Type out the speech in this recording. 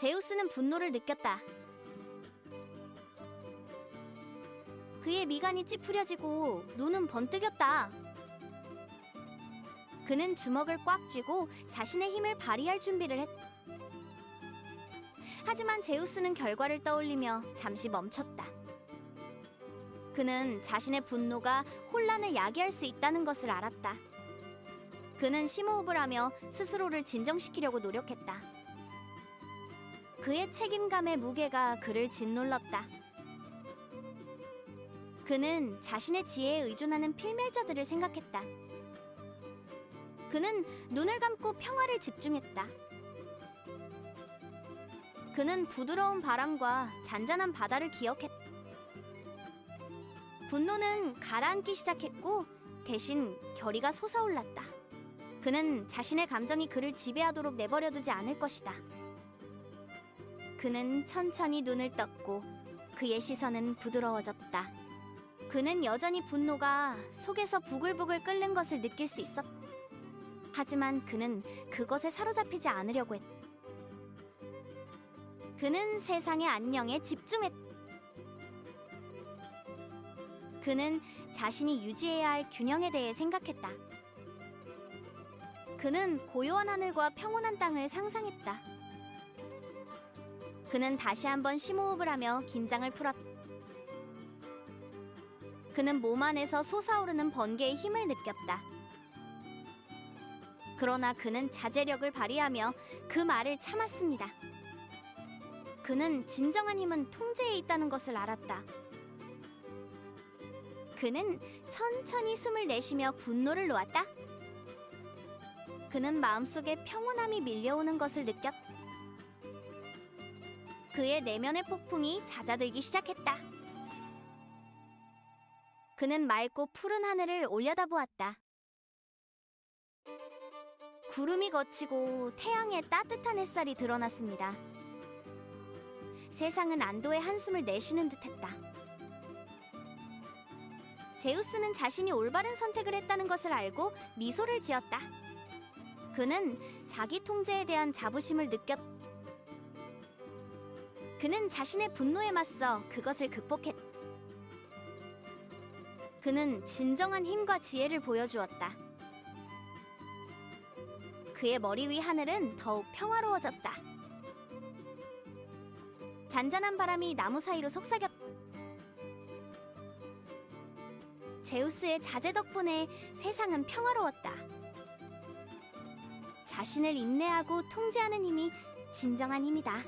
제우스는 분노를 느꼈다. 그의 미간이 찌푸려지고 눈은 번뜩였다. 그는 주먹을 꽉 쥐고 자신의 힘을 발휘할 준비를 했. 하지만 제우스는 결과를 떠올리며 잠시 멈췄다. 그는 자신의 분노가 혼란을 야기할 수 있다는 것을 알았다. 그는 심호흡을 하며 스스로를 진정시키려고 노력했다. 그의 책임감의 무게가 그를 짓눌렀다. 그는 자신의 지혜에 의존하는 필멸자들을 생각했다. 그는 눈을 감고 평화를 집중했다. 그는 부드러운 바람과 잔잔한 바다를 기억했다. 분노는 가라앉기 시작했고 대신 결의가 솟아올랐다. 그는 자신의 감정이 그를 지배하도록 내버려두지 않을 것이다. 그는 천천히 눈을 떴고 그의 시선은 부드러워졌다. 그는 여전히 분노가 속에서 부글부글 끓는 것을 느낄 수 있었다. 하지만 그는 그것에 사로잡히지 않으려고 했다. 그는 세상의 안녕에 집중했다. 그는 자신이 유지해야 할 균형에 대해 생각했다. 그는 고요한 하늘과 평온한 땅을 상상했다. 그는 다시 한번 심호흡을 하며 긴장을 풀었다. 그는 몸 안에서 솟아오르는 번개의 힘을 느꼈다. 그러나 그는 자제력을 발휘하며 그 말을 참았습니다. 그는 진정한 힘은 통제에 있다는 것을 알았다. 그는 천천히 숨을 내쉬며 분노를 놓았다. 그는 마음속에 평온함이 밀려오는 것을 느꼈다. 그의 내면의 폭풍이 잦아들기 시작했다. 그는 맑고 푸른 하늘을 올려다보았다. 구름이 걷히고 태양의 따뜻한 햇살이 드러났습니다. 세상은 안도의 한숨을 내쉬는 듯했다. 제우스는 자신이 올바른 선택을 했다는 것을 알고 미소를 지었다. 그는 자기 통제에 대한 자부심을 느꼈. 그는 자신의 분노에 맞서 그것을 극복했. 그는 진정한 힘과 지혜를 보여주었다. 그의 머리 위 하늘은 더욱 평화로워졌다. 잔잔한 바람이 나무 사이로 속삭였. 제우스의 자제 덕분에 세상은 평화로웠다. 자신을 인내하고 통제하는 힘이 진정한 힘이다.